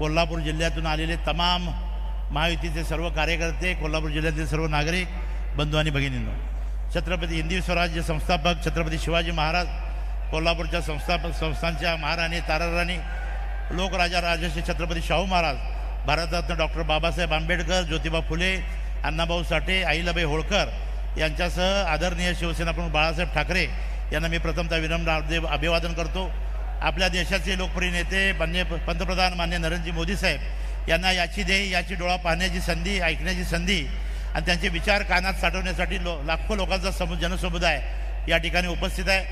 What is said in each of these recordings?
कोल्हापूर जिल्ह्यातून आलेले तमाम महायुतीचे सर्व कार्यकर्ते कोल्हापूर जिल्ह्यातील सर्व नागरिक बंधू आणि भगिनींनो छत्रपती हिंदी स्वराज्य संस्थापक छत्रपती शिवाजी महाराज कोल्हापूरच्या संस्थापक संस्थांच्या महाराणी ताराराणी लोकराजा राजश्री छत्रपती शाहू महाराज भारतरत्न डॉक्टर बाबासाहेब आंबेडकर ज्योतिबा फुले अण्णाभाऊ साठे आईलाबाई होळकर यांच्यासह आदरणीय शिवसेना प्रमुख बाळासाहेब ठाकरे यांना मी प्रथमतः विनम्र अभि- अभिवादन करतो. आपल्या देशाचे लोकप्रिय नेते मान्य पंतप्रधान मान्य नरेंद्रजी मोदी साहेब यांना याची ध्येय याची डोळा पाहण्याची संधी ऐकण्याची संधी आणि त्यांचे विचार कानात साठवण्यासाठी लो लाखो लोकांचा समु जनसमुदाय या ठिकाणी उपस्थित आहे.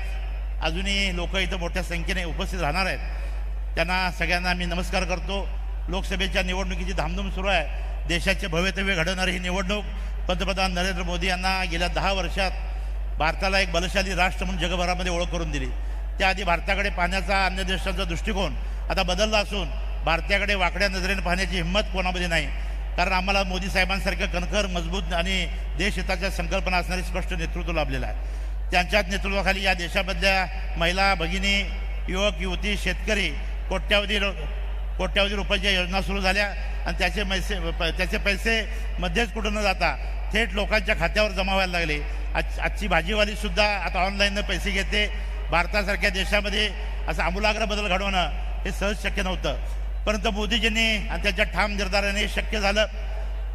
अजूनही लोक इथं मोठ्या संख्येने उपस्थित राहणार आहेत. त्यांना सगळ्यांना मी नमस्कार करतो. लोकसभेच्या निवडणुकीची धामधूम सुरू आहे. देशाचे भवितव्य घडवणारी ही निवडणूक पंतप्रधान नरेंद्र मोदी यांना गेल्या दहा वर्षात भारताला एक बलशाली राष्ट्र म्हणून जगभरामध्ये ओळख करून दिली. त्याआधी भारताकडे पाहण्याचा अन्य देशांचा दृष्टिकोन आता बदलला असून भारताकडे वाकड्या नजरेने पाहण्याची हिंमत कोणामध्ये नाही. कारण आम्हाला मोदी साहेबांसारखं कणखर मजबूत आणि देशहिताच्या संकल्पना असणारी स्पष्ट नेतृत्व लाभलेलं आहे. त्यांच्याच नेतृत्वाखाली या देशामधल्या महिला भगिनी युवक युवती शेतकरी कोट्यावधी कोट्यावधी रुपयाच्या योजना सुरू झाल्या आणि त्याचे पैसे प- त्याचे पैसे मध्येच कुठं न जाता थेट लोकांच्या खात्यावर जमा व्हायला लागले. आज आजची भाजीवालीसुद्धा आता ऑनलाईननं पैसे घेते. भारतासारख्या देशामध्ये असं आमूलाग्र बदल घडवणं हे सहज शक्य नव्हतं. परंतु मोदीजींनी आणि त्याच्या ठाम निर्धाराने शक्य झालं.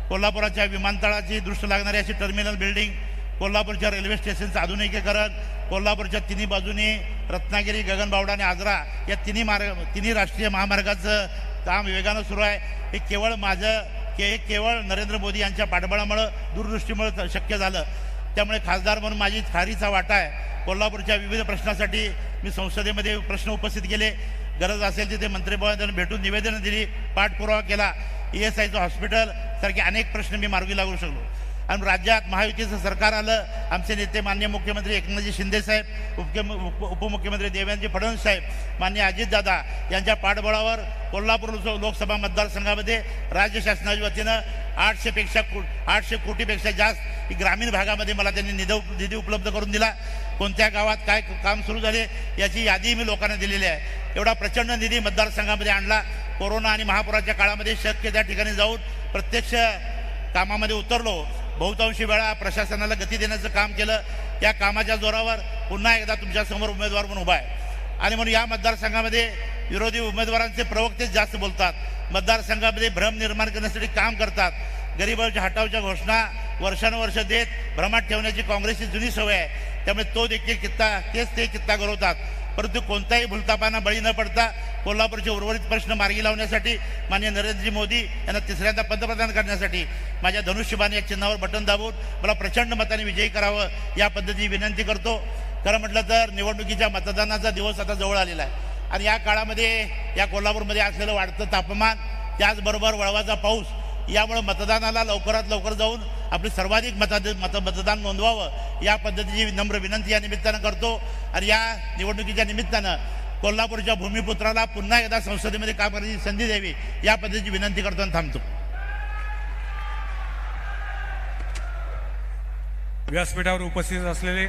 कोल्हापुराच्या विमानतळाची दृष्ट लागणारी अशी टर्मिनल बिल्डिंग कोल्हापूरच्या रेल्वे स्टेशनचं आधुनिकीकरण कोल्हापूरच्या तिन्ही बाजूनी रत्नागिरी गगनबावडा आणि आजरा या तिन्ही मार्ग तिन्ही राष्ट्रीय महामार्गाचं काम वेगानं सुरू आहे. हे केवळ माझं के हे केवळ नरेंद्र मोदी यांच्या पाठबळामुळं दूरदृष्टीमुळं शक्य झालं. त्यामुळे खासदार म्हणून माझी खारीचा वाटा आहे. कोल्हापूरच्या विविध प्रश्नासाठी मी संसदेमध्ये प्रश्न उपस्थित केले. गरज असेल तिथे मंत्रिमंडळ भेटून निवेदनं दिली पाठपुरावा केला. ई एस आयचं हॉस्पिटल सारखे अनेक प्रश्न मी मार्गी लागू शकलो. आणि राज्यात महायुतीचं सरकार आलं आमचे नेते मान्य मुख्यमंत्री एकनाथजी शिंदे साहेब उपके उप उपमुख्यमंत्री देवेंद्रजी फडणवीस साहेब मान्य अजितदादा यांच्या पाठबळावर कोल्हापूर लोकसभा मतदारसंघामध्ये राज्य शासनाच्या वतीनं आठशेपेक्षा को आठशे कोटीपेक्षा जास्त ग्रामीण भागामध्ये मला त्यांनी निधी उप- निधी उपलब्ध करून दिला. कोणत्या गावात काय काम सुरू झाले याची यादी मी लोकांना दिलेली आहे. एवढा प्रचंड निधी मतदारसंघामध्ये आणला. कोरोना आणि महापुराच्या काळामध्ये शक्य त्या ठिकाणी जाऊन प्रत्यक्ष कामामध्ये उतरलो. बहुतांशी वेळा प्रशासनाला गती देण्याचं काम केलं. या कामाच्या जोरावर पुन्हा एकदा तुमच्यासमोर उमेदवार म्हणून उभा आहे. आणि म्हणून या मतदारसंघामध्ये विरोधी उमेदवारांचे प्रवक्तेच जास्त बोलतात. मतदारसंघामध्ये भ्रम निर्माण करण्यासाठी काम करतात. गरिबांच्या हटावच्या घोषणा वर्षानुवर्ष देत भ्रमात ठेवण्याची काँग्रेसची जुनी सवय आहे. त्यामुळे तो देखील कित्ता तेच ते कित्ता गरवतात परंतु कोणताही भुलतापांना बळी न पडता कोल्हापूरचे उर्वरित प्रश्न मार्गी लावण्यासाठी माननीय नरेंद्रजी मोदी यांना तिसऱ्यांदा पंतप्रधान करण्यासाठी माझ्या धनुष्यबाने या चिन्हावर बटन दाबून मला प्रचंड मताने विजयी करावं या पद्धतीची विनंती करतो. खरं म्हटलं तर निवडणुकीच्या मतदानाचा दिवस आता जवळ आलेला आहे. आणि या काळामध्ये या कोल्हापूरमध्ये असलेलं वाढतं तापमान त्याचबरोबर वळवाचा पाऊस यामुळे मतदानाला लवकरात लवकर जाऊन आपले सर्वाधिक मता मत मतदान नोंदवावं. या पद्धतीची नम्र विनंती या निमित्तानं करतो. आणि या निवडणुकीच्या निमित्तानं कोल्हापूरच्या भूमिपुत्राला पुन्हा एकदा संसदेमध्ये काम करण्याची संधी द्यावी. या पद्धतीची विनंती करतो आणि थांबतो. व्यासपीठावर उपस्थित असलेले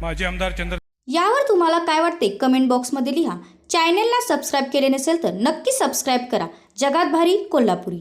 माजी आमदार चंद्र यावर तुम्हाला काय वाटते कमेंट बॉक्समध्ये लिहा. चॅनेलला सबस्क्राईब केले नसेल तर नक्की सबस्क्राईब करा. जगात भारी कोल्हापुरी.